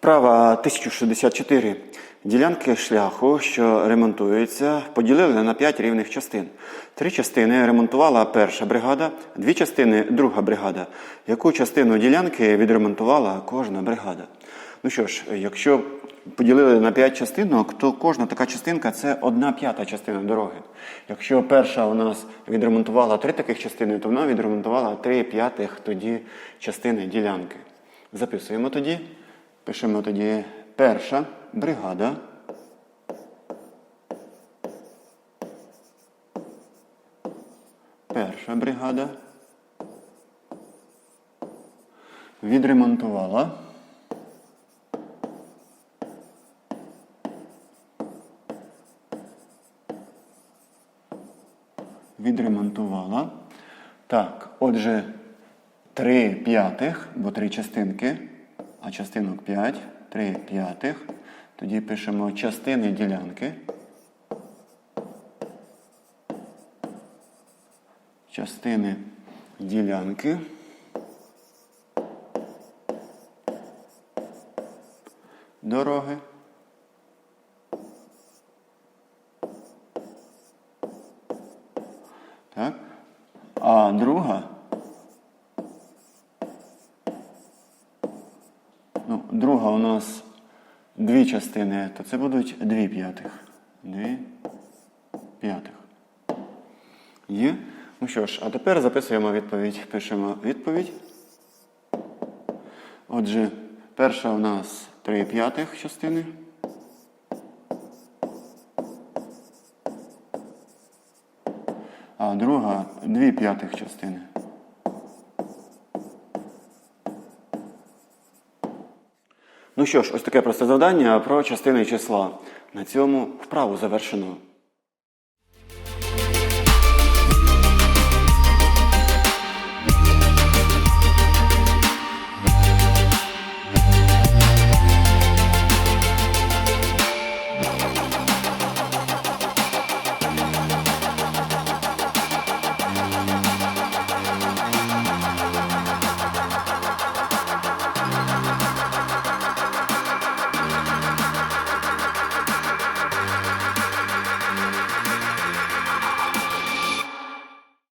Вправа 1064. Ділянки шляху, що ремонтуються, поділили на 5 рівних частин. Три частини ремонтувала перша бригада, дві частини друга бригада. Яку частину ділянки відремонтувала кожна бригада? Ну що ж, якщо поділили на 5 частинок, то кожна така частинка це одна п'ята частина дороги. Якщо перша у нас відремонтувала три таких частини, то вона відремонтувала три п'ятих тоді частини ділянки. Записуємо тоді. Пишемо тоді перша бригада. Перша бригада. Відремонтувала. Відремонтувала. Так, отже, три п'ятих, бо три частинки, а частинок 5, три п'ятих. Тоді пишемо частини ділянки. Частини ділянки. Дороги. Так. А друга. Ну, друга у нас дві частини, то це будуть дві п'ятих. Дві п'ятих. Є. Ну що ж, а тепер записуємо відповідь. Пишемо відповідь. Отже, перша у нас три п'ятих частини. А друга дві п'ятих частини. Ну що ж, ось таке просте завдання про частини числа. На цьому вправу завершено.